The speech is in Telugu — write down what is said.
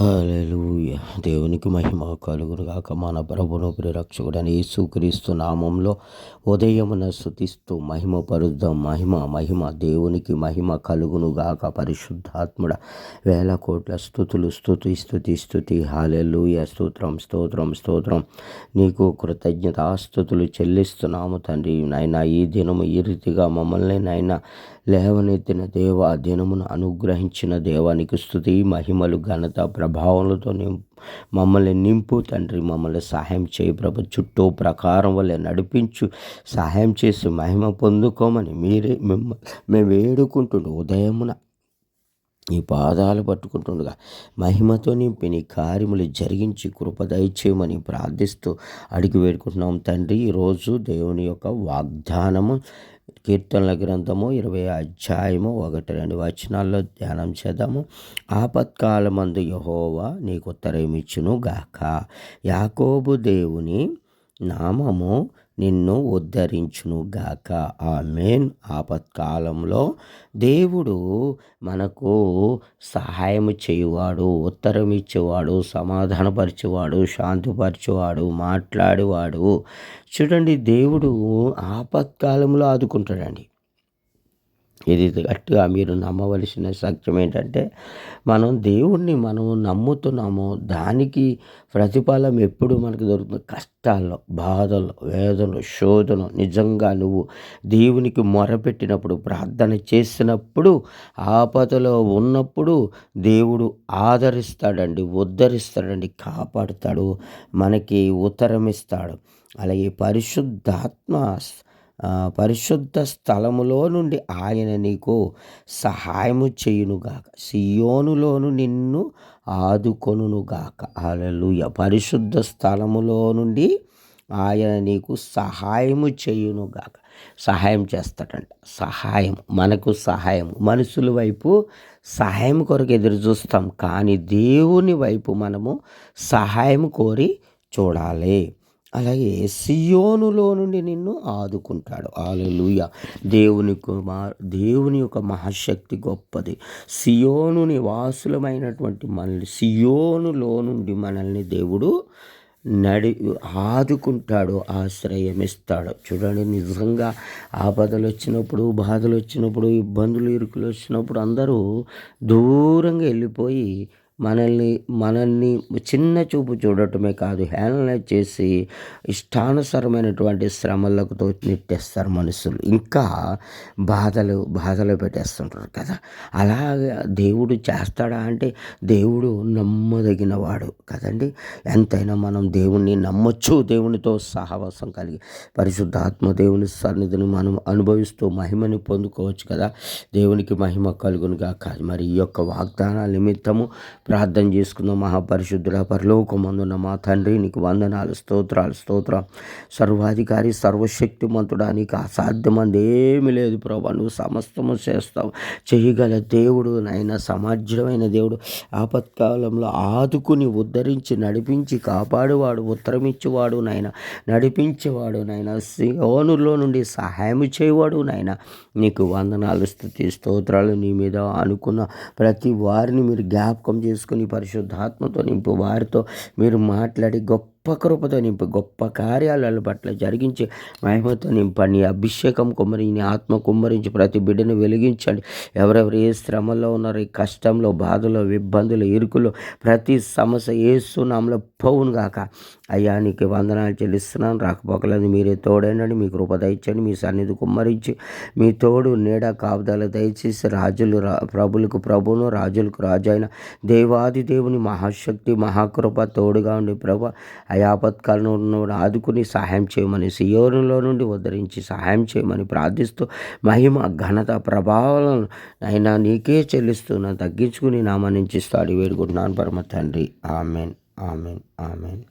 హల్లెలూయ. దేవునికి మహిమ కలుగును గాక మన ప్రభును ప్రిరక్షకుడని యేసుక్రీస్తు నామంలో ఉదయమున స్థుతిస్తూ మహిమ పరుద్దాం మహిమ మహిమ దేవునికి మహిమ కలుగును గాక పరిశుద్ధాత్ముడ వేల కోట్ల స్థుతులు స్థుతి స్థుతి స్థుతి హాలెలూయ స్తోత్రం స్తోత్రం స్తోత్రం. నీకు కృతజ్ఞత ఆస్తుతులు చెల్లిస్తున్నాము తండ్రి. నాయన ఈ దినము ఈ రీతిగా మమ్మల్ని నాయన లేవనెత్తిన దేవ దినమును అనుగ్రహించిన దేవానికి స్థుతి మహిమలు ఘనత ప్రభావములతో నింపు మమ్మల్ని నింపు. తండ్రి మమ్మల్ని సహాయం చేయి ప్రభు. చుట్టూ ప్రకారం వల్ల నడిపించు. సహాయం చేసి మహిమ పొందుకోమని మీరే మిమ్మ మేము వేడుకుంటుండు. ఉదయమున ఈ పాదాలు పట్టుకుంటుండగా. మహిమతో నింపి నీ కార్యములు జరిగించి కృప దయచేయమని ప్రార్థిస్తూ అడిగి వేడుకుంటున్నాం తండ్రి. ఈరోజు దేవుని యొక్క వాగ్దానము కీర్తనల గ్రంథము ఇరవై అధ్యాయము ఒకటి రెండు వచనాల్లో ధ్యానం చేద్దాము. ఆపత్కాలమందు యహోవా నీకు ఉత్తరమిచ్చును గాక యాకోబు దేవుని నామము నిన్ను ఉద్ధరించునుగాక ఆ మెయిన్ ఆపత్కాలంలో దేవుడు మనకు సహాయం చేయువాడు ఉత్తరం ఇచ్చేవాడు సమాధానపరిచేవాడు శాంతిపరిచేవాడు మాట్లాడేవాడు. చూడండి దేవుడు ఆపత్కాలంలో ఆదుకుంటాడండి. ఇది గట్టిగా మీరు నమ్మవలసిన సత్యం ఏంటంటే మనం దేవుణ్ణి మనం నమ్ముతున్నామో దానికి ప్రతిఫలం ఎప్పుడు మనకు దొరుకుతుంది? కష్టాల్లో బాధలు వేదనలు శోధన నిజంగా నువ్వు దేవునికి మొరపెట్టినప్పుడు ప్రార్థన చేసినప్పుడు ఆపదలో ఉన్నప్పుడు దేవుడు ఆదరిస్తాడండి ఉద్ధరిస్తాడండి కాపాడుతాడు మనకి ఉత్తరం ఇస్తాడు అలాగే పరిశుద్ధాత్మ పరిశుద్ధ స్థలములో నుండి ఆయన నీకు సహాయము చేయునుగాక. సియోనులోను నిన్ను ఆదుకొనుగాక అలలుయ పరిశుద్ధ స్థలములో నుండి ఆయన నీకు సహాయము చేయునుగాక. సహాయం చేస్తాడంట. సహాయం. మనకు సహాయం. మనుషుల వైపు సహాయం కొరకు ఎదురు చూస్తాం. కానీ దేవుని వైపు మనము సహాయం కోరి చూడాలి. అలాగే సియోనులో నుండి నిన్ను ఆదుకుంటాడు. ఆలలుయ దేవుని కుమార్ దేవుని యొక్క మహాశక్తి గొప్పది. సియోను నివాసులమైనటువంటి మనల్ని సియోనులో నుండి మనల్ని దేవుడు నడి ఆదుకుంటాడు ఆశ్రయం ఇస్తాడు చూడండి నిజంగా ఆపదలు వచ్చినప్పుడు బాధలు వచ్చినప్పుడు ఇబ్బందులు ఇరుకులు వచ్చినప్పుడు అందరూ దూరంగా వెళ్ళిపోయి మనల్ని మనల్ని చిన్న చూపు చూడటమే కాదు హేళన చేసి ఇష్టానుసరమైనటువంటి శ్రమలకు నెట్టేస్తారు మనుషులు. ఇంకా బాధలు బాధలు పెట్టేస్తుంటారు కదా. అలాగే దేవుడు చేస్తాడా అంటే దేవుడు నమ్మదగినవాడు కదండి. ఎంతైనా మనం దేవుణ్ణి నమ్మొచ్చు దేవునితో సహవాసం కలిగి పరిశుద్ధాత్మ దేవుని సన్నిధిని మనం అనుభవిస్తూ మహిమని పొందుకోవచ్చు కదా. దేవునికి మహిమ కలుగునుగా కాదు మరి ఈ యొక్క వాగ్దానాల నిమిత్తము ప్రార్థన చేసుకుందాం మహాపరిశుద్ధుల పరలోకమందున్న మా తండ్రి నీకు వందనాలు స్తోత్రాలు స్తోత్రం. సర్వాధికారి సర్వశక్తిమంతుడా నీకు అసాధ్యమంది ఏమి లేదు ప్రభా. నువ్వు సమస్తము చేస్తావు. చేయగల దేవుడు నాయన సమాజమైన దేవుడు ఆపత్కాలంలో ఆదుకుని ఉద్ధరించి నడిపించి కాపాడువాడు ఉత్తరమిచ్చేవాడు నాయన నడిపించేవాడు నాయన ఓనులో నుండి సహాయం చేయవాడు నాయన నీకు వందనాలు స్థుతి స్తోత్రాలు నీ మీద అనుకున్న ప్రతి వారిని మీరు జ్ఞాపకం చేసుకుని పరిశుద్ధాత్మతో నింపు వారితో మీరు మాట్లాడి గొప్ప గొప్ప కృపతో నింపి గొప్ప కార్యాల పట్ల జరిగించి మహిమతో నింపండి అభిషేకం కుమ్మరి నీ ఆత్మ కుమ్మరించి ప్రతి బిడ్డను వెలిగించండి. ఎవరెవరు ఏ శ్రమలో ఉన్నారు ఈ కష్టంలో బాధలో ఇబ్బందులు ఇరుకులు ప్రతి సమస్య ఏసునాంలో పోవును గాక. అయ్యా నీకు వందనాలు చెల్లిస్తున్నాను. రాకపోకలేదు మీరే తోడైనండి. మీ కృప దయచండి మీ సన్నిధి కుమ్మరించి. మీ తోడు నీడ కాపుదల దయచేసి రాజులు ప్రభులకు ప్రభును రాజులకు రాజు అయిన దేవాది దేవుని మహాశక్తి మహాకృప తోడుగా ఉండి ప్రభ ఆయాపత్కాలను ఉన్నవాడు ఆదుకుని సహాయం చేయమని సియోనులో నుండి ఉద్ధరించి సహాయం చేయమని ప్రార్థిస్తూ మహిమ ఘనత ప్రభావాలను అయినా నీకే చెల్లిస్తున్నా తగ్గించుకుని నామనించిస్తాడు వేడుకుంటున్నాను. పరమ తండ్రి. ఆమెన్. ఆమెన్. ఆమెన్.